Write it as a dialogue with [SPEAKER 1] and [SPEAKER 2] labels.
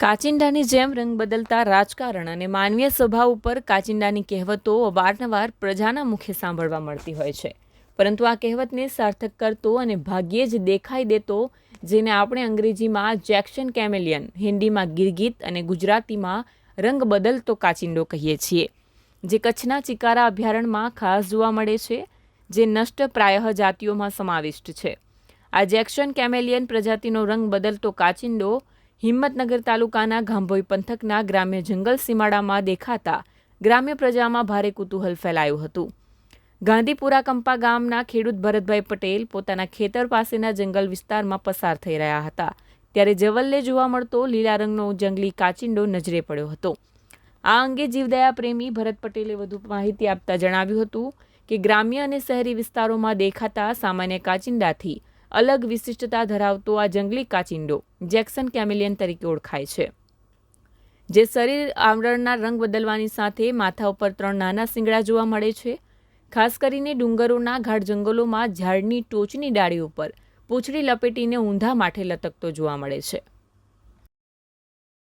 [SPEAKER 1] કાચિંડાની જેમ રંગ બદલતા રાજકારણ અને માનવીય સ્વભાવ ઉપર કાચિંડાની કહેવતો વારંવાર પ્રજાના મુખે સાંભળવા મળતી હોય છે. પરંતુ આ કહેવતને સાર્થક કરતો અને ભાગ્યે જ દેખાઈ દેતો, જેને આપણે અંગ્રેજીમાં જેક્શન કેમેલિયન, હિન્દીમાં ગિરગીત અને ગુજરાતીમાં રંગ બદલતો કાચિંડો કહીએ છીએ. જે કચ્છના ચિકારા અભયારણ્યમાં ખાસ જોવા મળે છે, જે નષ્ટ પ્રાયઃ જાતિઓમાં સમાવિષ્ટ છે. આ જેક્શન કેમેલિયન પ્રજાતિનો રંગ બદલતો કાચિંડો હિંમતનગર તાલુકાના ગાંભોઈ પંથકના ગ્રામ્ય જંગલ સીમાડામાં દેખાતા ગ્રામ્ય પ્રજામાં ભારે કુતૂહલ ફેલાયું હતું. ગાંધીપુરા કંપા ગામના ખેડૂત ભરતભાઈ પટેલ પોતાના ખેતર પાસેના જંગલ વિસ્તારમાં પસાર થઈ રહ્યા હતા. ત્યારે જવલ્લે જોવા મળતો લીલા રંગનો જંગલી કાચિંડો નજરે પડ્યો હતો. આ અંગે જીવદયા પ્રેમી ભરત પટેલે વધુ માહિતી આપતા જણાવ્યું હતું કે ગ્રામ્ય અને શહેરી વિસ્તારોમાં દેખાતા સામાન્ય કાચિંડાથી અલગ વિશિષ્ટતા ધરાવતો આ જંગલી કાચિંડો જેક્સન કેમિલિયન તરીકે ઓળખાય છે. જે શરીર આવરણના રંગ બદલવાની સાથે માથા ઉપર ત્રણ નાના શિંગડા જોવા મળે છે. ખાસ કરીને ડુંગરોના ગાઢ જંગલોમાં ઝાડની ટોચની ડાળી ઉપર પૂંછડી લપેટીને ઊંધા માઠે લટકતો જોવા મળે છે.